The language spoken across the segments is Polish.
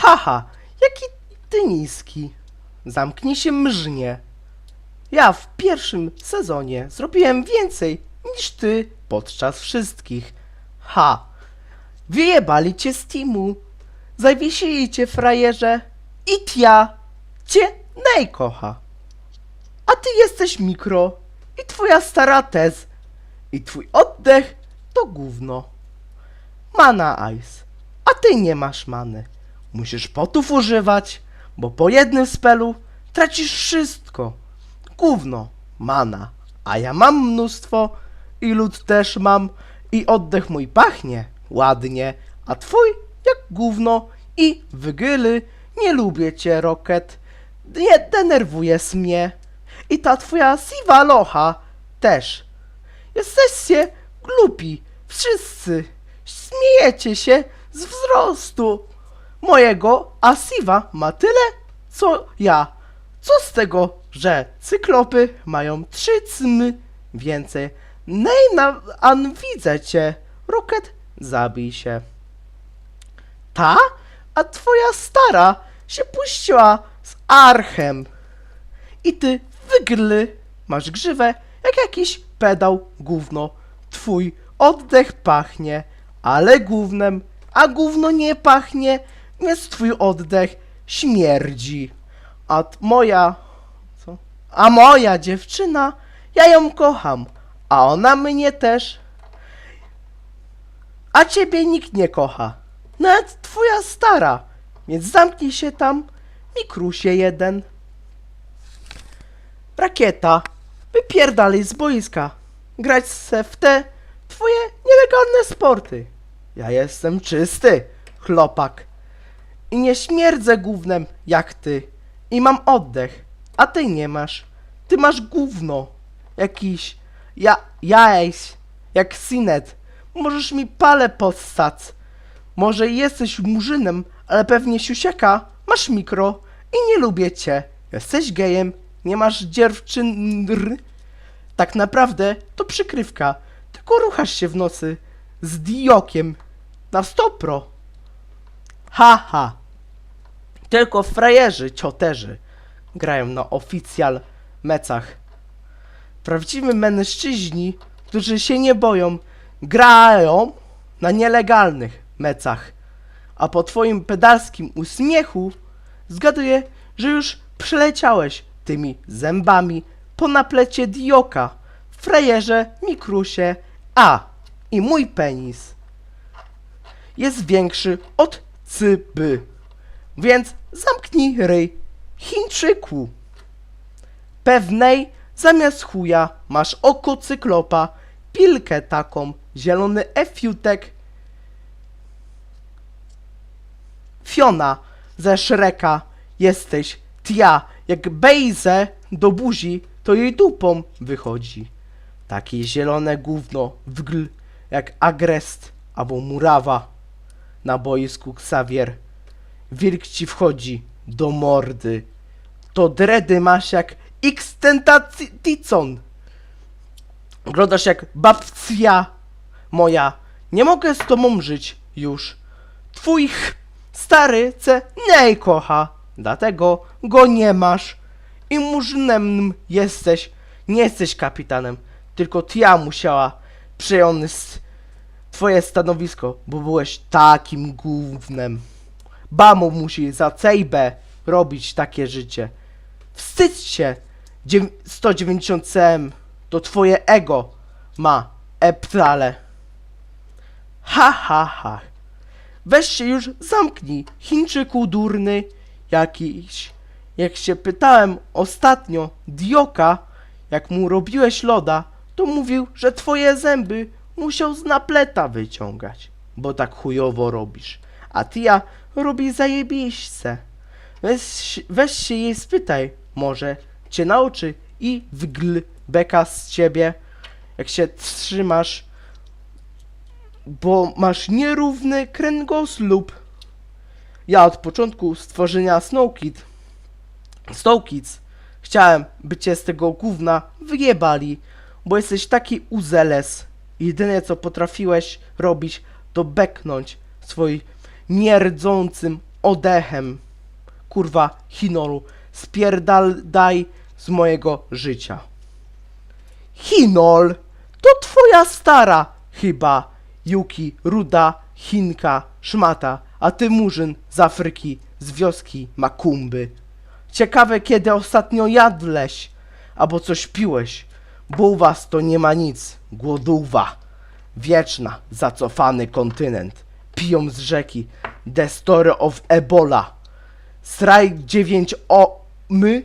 Haha, jaki ty niski. Zamknij się mrznie. Ja w pierwszym sezonie zrobiłem więcej niż ty podczas wszystkich. Ha! Wyjebali cię z teamu. Zawiesili cię frajerze. I tja cię najkocha. A ty jesteś mikro. I twoja stara tez. I twój oddech to gówno. Mana Ice. A ty nie masz many. Musisz potów używać, bo po jednym spelu tracisz wszystko. Gówno, mana. A ja mam mnóstwo i lód też mam i oddech mój pachnie ładnie, a twój jak gówno i wygyly. Nie lubię cię, Rocket. Nie denerwujesz mnie. I ta twoja siwa locha też. Jesteście głupi. Wszyscy. Śmiejecie się z wzrostu mojego, a Siwa ma tyle, co ja. Co z tego, że cyklopy mają trzy cmy więcej? Nej, na, an widzę cię. Zabij się. Ta? A twoja stara się puściła z archem. I ty wygly masz grzywę jak jakiś pedał gówno. Twój oddech pachnie, ale gównem, a gówno nie pachnie, więc twój oddech śmierdzi. A moja, co? A moja dziewczyna, ja ją kocham, a ona mnie też. A ciebie nikt nie kocha. Nawet twoja stara. Więc zamknij się tam, mikrusie jeden. Rakieta, wypierdalaj z boiska. Grać se w te twoje nielegalne sporty. Ja jestem czysty, chlopak. I nie śmierdzę gównem jak ty. I mam oddech, a ty nie masz. Ty masz gówno. Jakiś, ja, jaś, jak Sinet. Możesz mi palę possać. Może jesteś murzynem, ale pewnie siusiaka masz mikro i nie lubię cię. Jesteś gejem, nie masz dziewczyn... Tak naprawdę to przykrywka, tylko ruchasz się w nocy z diokiem na stopro. Ha ha. Tylko frajerzy, cioterzy grają na oficjal mecach. Prawdziwi mężczyźni, którzy się nie boją, grają na nielegalnych mecach. A po twoim pedalskim uśmiechu zgaduję, że już przeleciałeś tymi zębami po naplecie dioka, frajerze, mikrusie, a i mój penis jest większy od cyby. Więc zamknij ryj, Chińczyku. Pewnej zamiast chuja masz oko cyklopa, pilkę taką, zielony efiutek. Fiona ze Shreka jesteś, tia, jak bejzę do buzi, to jej dupą wychodzi. Takie zielone gówno, wgl, jak agrest albo murawa na boisku Xavier. Wilk ci wchodzi do mordy. To dredy masz jak X-Tentaticon. Oglądasz jak babcia moja. Nie mogę z tobą żyć już. Twój stary ce nie kocha. Dlatego go nie masz. I murzynem jesteś. Nie jesteś kapitanem. Tylko ja musiała przejąć twoje stanowisko, bo byłeś takim gównem. Bamo musi za cejbę robić takie życie. Wstydź się! Dziew- 190 cm to twoje ego ma eptale. Ha ha ha. Weź się już zamknij, Chińczyku durny jakiś. Jak się pytałem ostatnio Dioka, jak mu robiłeś loda, to mówił, że twoje zęby musiał z napleta wyciągać, bo tak chujowo robisz. A ty ja robi zajebiście. Weź, weź się jej spytaj, może cię nauczy i wgl beka z ciebie, jak się trzymasz, bo masz nierówny kręgosłup. Ja od początku stworzenia Snow Kid, Snow Kids chciałem, by cię z tego gówna wyjebali, bo jesteś taki uzeles. Jedyne co potrafiłeś robić, to beknąć swoim mierdzącym odechem. Kurwa, Hinolu, spierdaldaj z mojego życia. Hinol, to twoja stara chyba, Yuki, ruda, Chinka, szmata, a ty murzyn z Afryki, z wioski Makumby. Ciekawe kiedy ostatnio jadłeś, albo coś piłeś, bo u was to nie ma nic, głoduwa. Wieczna, zacofany kontynent. Piją z rzeki, the story of Ebola. Strajk 9 o my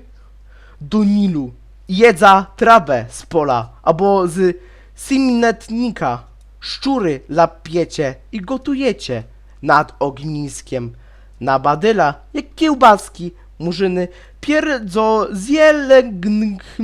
do Nilu. Jedza trawę z pola, albo z simnetnika. Szczury lapiecie i gotujecie nad ogniskiem. Na badyla, jak kiełbaski, murzyny pierdzo zielegngich